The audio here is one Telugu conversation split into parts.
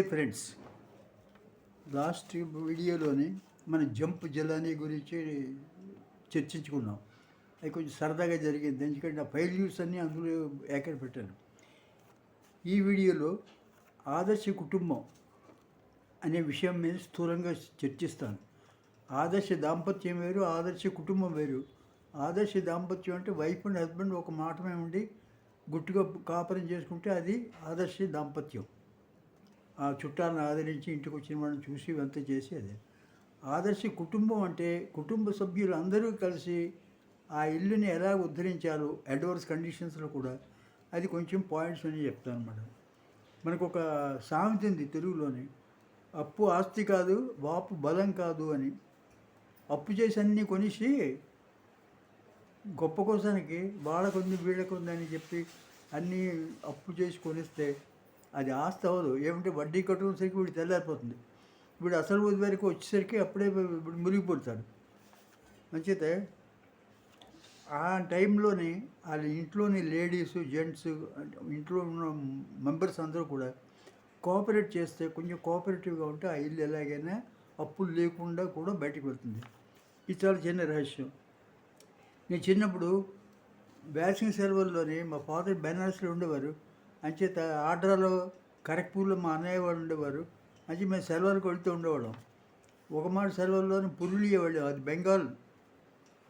డియర్ ఫ్రెండ్స్ లాస్ట్ వీడియోలోని మన జంప్ జలాని గురించి చర్చించుకున్నాం. అది కొంచెం సరదాగా జరిగింది. ఎందుకంటే నా న్యూస్ అన్నీ అందులో ఏకడ పెట్టాను. ఈ వీడియోలో ఆదర్శ కుటుంబం అనే విషయం మీద స్థూలంగా చర్చిస్తాను. ఆదర్శ దాంపత్యం వేరు ఆదర్శ కుటుంబం వేరు. ఆదర్శ దాంపత్యం అంటే వైఫ్ అండ్ హస్బెండ్ ఒక మాట ఉండి గుట్టుగా కాపురం చేసుకుంటే అది ఆదర్శ దాంపత్యం. ఆ చుట్టాలను ఆదరించి ఇంటికి వచ్చిన వాళ్ళని చూసి ఇవంతా చేసేది. ఆదర్శ కుటుంబం అంటే కుటుంబ సభ్యులు అందరూ కలిసి ఆ ఇల్లుని ఎలా ఉద్ధరించాలో అడ్వర్స్ కండిషన్స్లో కూడా అది కొంచెం పాయింట్స్ అని చెప్తాను అనమాట మనకు ఒక సామెత ఉంది తెలుగులోని అప్పు ఆస్తి కాదు వాపు బలం కాదు అని. అప్పు చేసి అన్నీ కొనిసి గొప్ప కోసానికి వాళ్ళకుంది వీళ్ళకుందని చెప్పి అన్నీ అప్పు చేసి కొనిస్తే అది ఆస్తి అవ్వదు. ఏమంటే వడ్డీ కట్టుకునేసరికి వీడు తెల్లారిపోతుంది. వీడు అసలు వద్దు వరకు వచ్చేసరికి అప్పుడే మురిగిపోతాడు. మునిగిపోతాడు మంచితే ఆ టైంలోని వాళ్ళ ఇంట్లోని లేడీస్ జెంట్స్ ఇంట్లో ఉన్న మెంబర్స్ అందరూ కూడా కోఆపరేట్ చేస్తే కొంచెం కోఆపరేటివ్గా ఉంటే ఆ ఇల్లు ఎలాగైనా అప్పులు లేకుండా కూడా బయటకు వెళ్తుంది. ఇది చాలా చిన్న రహస్యం. నేను చిన్నప్పుడు వేసవి సెలవుల్లోని మా ఫాదర్ బెనారస్లో ఉండేవారు. అంచేత ఆర్డర్లో కరెక్పూర్లో మా అన్నయ్య వాళ్ళు ఉండేవారు. మంచి మేము సెలవులకు వెళుతూ ఉండేవాళ్ళం. ఒక మాట సెలవుల్లోని పురులియా వెళ్ళాం అది బెంగాల్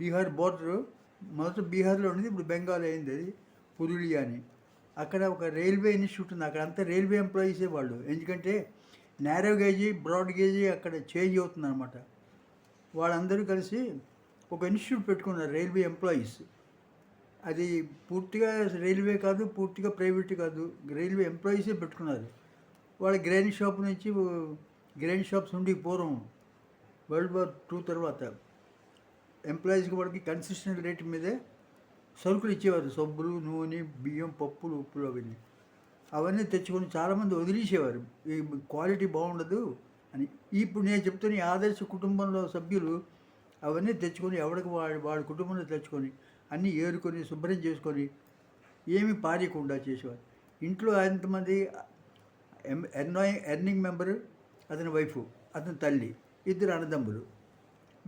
బీహార్ బోర్డరు. మొదట బీహార్లో ఉండేది ఇప్పుడు బెంగాల్ అయింది అది పురులియా అని. అక్కడ ఒక రైల్వే ఇన్స్టిట్యూట్ ఉంది. అక్కడ అంతా రైల్వే ఎంప్లాయీసే వాళ్ళు. ఎందుకంటే నేరో గేజీ బ్రాడ్ గేజీ అక్కడ చేంజ్ అవుతుంది అనమాట వాళ్ళందరూ కలిసి ఒక ఇన్స్టిట్యూట్ పెట్టుకున్నారు రైల్వే ఎంప్లాయీస్. అది పూర్తిగా రైల్వే కాదు పూర్తిగా ప్రైవేట్ కాదు. రైల్వే ఎంప్లాయీసే పెట్టుకున్నారు. వాళ్ళ గ్రైన్ షాప్ నుంచి గ్రైన్ షాప్స్ ఉండి పూర్వం వరల్డ్ వార్ టూ తర్వాత ఎంప్లాయీస్కి వాళ్ళకి కన్సిస్టెంట్ రేట్ మీదే సరుకులు ఇచ్చేవారు. సబ్బులు నూనె బియ్యం పప్పులు ఉప్పులు అవన్నీ. అవన్నీ తెచ్చుకొని చాలామంది వదిలేసేవారు. ఈ క్వాలిటీ బాగుండదు అని. ఇప్పుడు నేను చెప్తున్న ఈ ఆదర్శ కుటుంబంలో సభ్యులు అవన్నీ తెచ్చుకొని ఎవరికి వాడి వాడి కుటుంబంలో తెచ్చుకొని అన్నీ ఏరుకొని శుభ్రం చేసుకొని ఏమి పారేయకుండా చేసేవారు. ఇంట్లో ఎంతమంది ఎర్నాయి ఎర్నింగ్ మెంబరు అతని వైఫ్ అతని తల్లి ఇద్దరు అన్నదమ్ములు.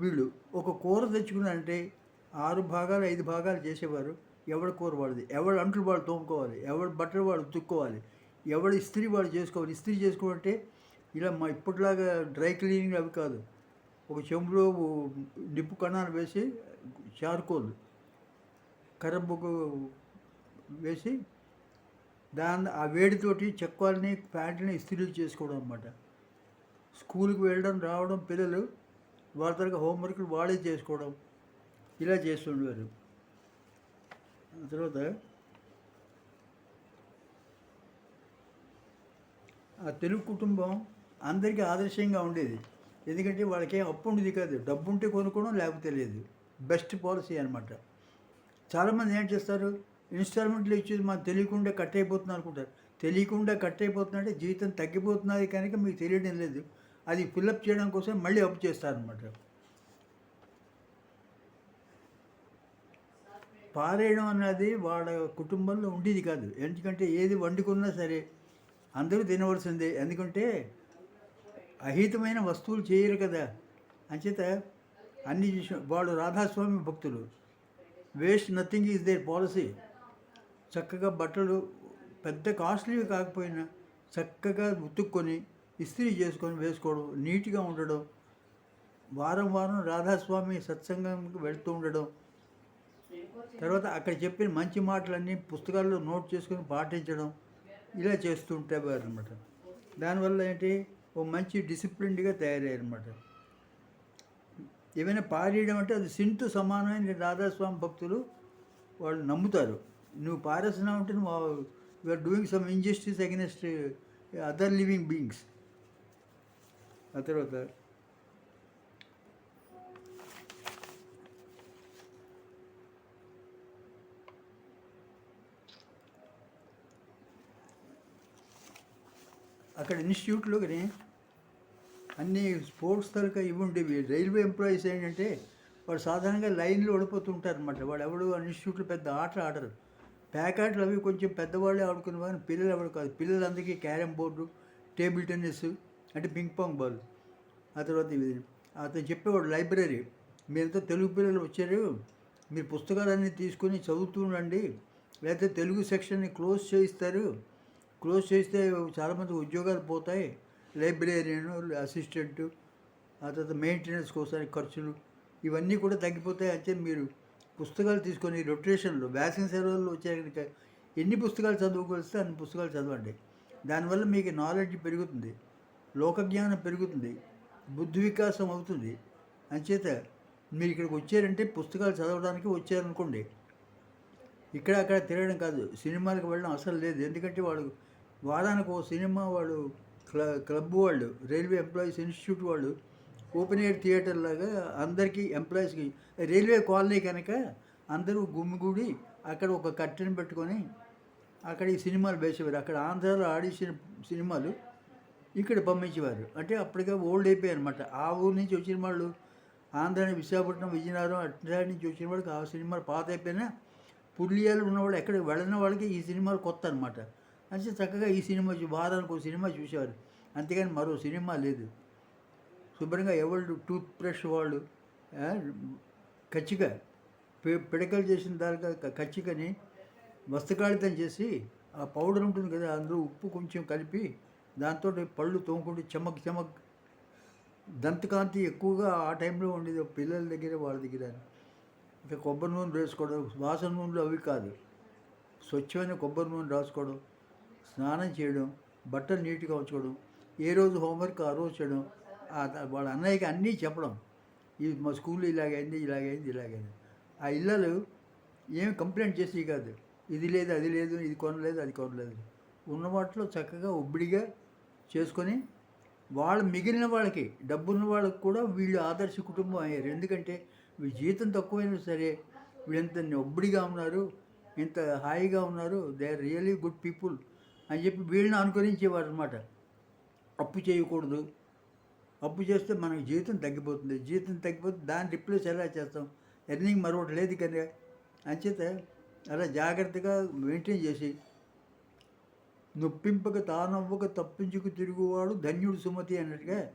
వీళ్ళు ఒక కూర తెచ్చుకున్నారంటే ఆరు భాగాలు ఐదు భాగాలు చేసేవారు. ఎవడి కూర వాడిది? ఎవడు అంట్లు వాడు తోముకోవాలి? ఎవడు బట్టలు వాడు ఉతుక్కోవాలి ఎవడు ఇస్త్రీ వాడు చేసుకోవాలి? ఇస్త్రీ చేసుకోవాలంటే ఇలా మా ఇప్పటిలాగా డ్రై క్లీనింగ్ అవి కాదు. ఒక చెంబులో నిప్పు కణాలు వేసి చార్కోల్ కర్రబొగ్గు వేసి దాని ఆ వేడితోటి చెక్కాలని ప్యాంట్ని ఇస్త్రీలు చేసుకోవడం అనమాట స్కూల్కి వెళ్ళడం రావడం పిల్లలు వాళ్ళ తరగతి హోంవర్క్లు వాళ్ళే చేసుకోవడం ఇలా చేస్తుండేవారు తర్వాత ఆ తెలుగు కుటుంబం అందరికీ ఆదర్శంగా ఉండేది. ఎందుకంటే వాళ్ళకేం అప్పు ఉండేది కాదు. డబ్బు ఉంటే కొనుక్కోవడం లేకపోతే లేదు. బెస్ట్ పాలసీ అనమాట చాలామంది ఏం చేస్తారు? ఇన్స్టాల్మెంట్లు ఇచ్చేది మాకు తెలియకుండా కట్ అయిపోతుంది అనుకుంటారు. తెలియకుండా కట్ అయిపోతుందంటే జీవితం తగ్గిపోతున్నది కనుక మీకు తెలియడం లేదు. అది ఫిల్అప్ చేయడం కోసం మళ్ళీ అప్పు చేస్తారనమాట పారేయడం అన్నది వాళ్ళ కుటుంబంలో ఉండేది కాదు. ఎందుకంటే ఏది వండుకున్నా సరే అందరూ తినవలసిందే. ఎందుకంటే అహితమైన వస్తువులు చేయరు కదా. అంచేత అన్ని విషయం వాళ్ళు రాధాస్వామి భక్తులు. Waste nothing is their policy చక్కగా బట్టలు పెద్ద కాస్ట్లీవి కాకపోయినా చక్కగా ఉతుక్కొని ఇస్త్రీ చేసుకొని వేసుకోవడం నీట్గా ఉండడం వారం వారం రాధాస్వామి సత్సంగంకి వెళ్తూ ఉండడం. తర్వాత అక్కడ చెప్పిన మంచి మాటలన్నీ పుస్తకాల్లో నోట్ చేసుకొని పాటించడం ఇలా చేస్తుంటే అనమాట దానివల్ల ఏంటి? ఓ మంచి డిసిప్లిన్డ్గా తయారయ్యారనమాట ఏమైనా పారేయడం అంటే అది సింటు సమానమైన రాధాస్వామి భక్తులు వాళ్ళు నమ్ముతారు. నువ్వు పారేస్తున్నావు అంటే నువ్వు are doing some injustice against other living beings ఆ తర్వాత అక్కడ ఇన్స్టిట్యూట్లోకి అన్ని స్పోర్ట్స్ తరక ఇవి ఉండేవి రైల్వే ఎంప్లాయీస్ ఏంటంటే వాడు సాధారణంగా లైన్లో ఓడిపోతుంటారు అనమాట వాడు ఎవడు ఇన్స్టిట్యూట్లో పెద్ద ఆటలు ఆడరు. ప్యాకెట్లు అవి కొంచెం పెద్దవాళ్ళే ఆడుకునే ఆడుకునేవారు పిల్లలు ఎవరు కాదు. పిల్లలందరికీ క్యారమ్ బోర్డు టేబుల్ టెన్నిస్ అంటే పింగ్ పాంగ్ బాల్. ఆ తర్వాత ఇవి అతను చెప్పేవాడు లైబ్రరీ మీరంతా తెలుగు పిల్లలు వచ్చారు. మీరు పుస్తకాలన్నీ తీసుకొని చదువుతూ ఉండండి లేకపోతే తెలుగు సెక్షన్ని క్లోజ్ చేయిస్తారు. క్లోజ్ చేస్తే చాలామంది ఉద్యోగాలు పోతాయి. లైబ్రేరియన్ అసిస్టెంట్ ఆ తర్వాత మెయింటెనెన్స్ కోసం ఖర్చులు ఇవన్నీ కూడా తగ్గిపోతాయి అంటే మీరు పుస్తకాలు తీసుకొని రొటేషన్లో వేసవి సెలవుల్లో వచ్చే కనుక ఎన్ని పుస్తకాలు చదువుకొస్తే అన్ని పుస్తకాలు చదవండి. దానివల్ల మీకు నాలెడ్జ్ పెరుగుతుంది లోకజ్ఞానం పెరుగుతుంది బుద్ధి వికాసం అవుతుంది. అంచేత మీరు ఇక్కడికి వచ్చారంటే పుస్తకాలు చదవడానికి వచ్చారనుకోండి ఇక్కడ అక్కడ తిరగడం కాదు సినిమాలకు వెళ్ళడం అసలు లేదు. ఎందుకంటే వాడు వారానికి ఓ సినిమా వాడు క్లబ్ వాళ్ళు రైల్వే ఎంప్లాయీస్ ఇన్స్టిట్యూట్ వాళ్ళు ఓపెన్ ఎయిర్ థియేటర్ లాగా అందరికీ ఎంప్లాయీస్కి రైల్వే కాలనీ కనుక అందరూ గుమ్మిగూడి అక్కడ ఒక కట్టెను పెట్టుకొని అక్కడ ఈ సినిమాలు వేసేవారు. అక్కడ ఆంధ్రాలో ఆడిసిన సినిమాలు ఇక్కడ పంపించేవారు. అంటే అప్పటికే ఓల్డ్ అయిపోయాయి అనమాట ఆ ఊరు నుంచి వచ్చిన వాళ్ళు ఆంధ్ర విశాఖపట్నం విజయనగరం అట్లా నుంచి వచ్చిన వాళ్ళకి ఆ సినిమాలు పాత అయిపోయినా పుల్లియాలు ఉన్నవాళ్ళు ఎక్కడ వెళ్ళిన వాళ్ళకి ఈ సినిమాలు కొత్త అనమాట అంటే చక్కగా ఈ సినిమా చూ- వారానికి ఒక సినిమా చూసేవారు. అంతేగాని మరో సినిమా లేదు. శుభ్రంగా ఎవరు టూత్ బ్రష్ వాళ్ళు కచ్చిక పిడకలు చేసిన దానిగా కచ్చికని వస్త్రకాళితం చేసి ఆ పౌడర్ ఉంటుంది కదా అందులో ఉప్పు కొంచెం కలిపి దాంతో పళ్ళు తోముకుంటూ చెమక్ చెమక్ దంతకాంతి ఎక్కువగా ఆ టైంలో ఉండేది పిల్లల దగ్గర వాళ్ళ దగ్గర. ఇంకా కొబ్బరి నూనె వేసుకోవడం వాసన నూనెలు అవి కాదు. స్వచ్ఛమైన కొబ్బరి నూనె రాసుకోవడం స్నానం చేయడం బట్టలు నీట్గా ఉంచుకోవడం ఏ రోజు హోంవర్క్ ఆ రోజు చేయడం వాళ్ళ అన్నయ్యకి అన్నీ చెప్పడం. ఇది మా స్కూల్లో ఇలాగైంది ఇలాగైంది ఇలాగైంది. ఆ ఇళ్ళలు ఏం కంప్లైంట్ చేసి కాదు. ఇది లేదు అది లేదు ఇది కొనలేదు అది కొనలేదు. ఉన్న వాటిలో చక్కగా ఒబ్బడిగా చేసుకొని వాళ్ళు మిగిలిన వాళ్ళకి డబ్బున్న వాళ్ళకి కూడా వీళ్ళు ఆదర్శ కుటుంబం అయ్యారు. ఎందుకంటే వీళ్ళు జీతం తక్కువైనా సరే వీళ్ళంత ఒబ్బడిగా ఉన్నారు ఇంత హాయిగా ఉన్నారు. They are really good people. అని చెప్పి వీళ్ళని అనుకరించేవారు అనమాట అప్పు చేయకూడదు. అప్పు చేస్తే మనకు జీవితం తగ్గిపోతుంది. జీతం తగ్గిపోతే దాన్ని రిప్లేస్ ఎలా చేస్తాం? ఎర్నింగ్ మరొకటి లేదు కదా. అంచేత అలా జాగ్రత్తగా మెయింటైన్ చేసి నొప్పింపక తానవ్వక తప్పించుకు తిరుగువాడు ధన్యుడు సుమతి అన్నట్టుగా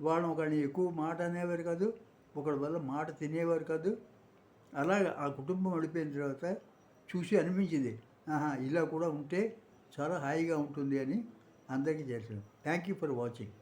వాళ్ళని ఒకళ్ళని ఎక్కువ మాట అనేవారు కాదు ఒకడి వల్ల మాట తినేవారు కాదు. అలాగ ఆ కుటుంబం అడిపోయిన తర్వాత చూసి అనిపించింది. ఆహా ఇలా కూడా ఉంటే చాలా హాయిగా ఉంటుంది అని అందరికీ చేశాను థ్యాంక్ యూ ఫర్ వాచింగ్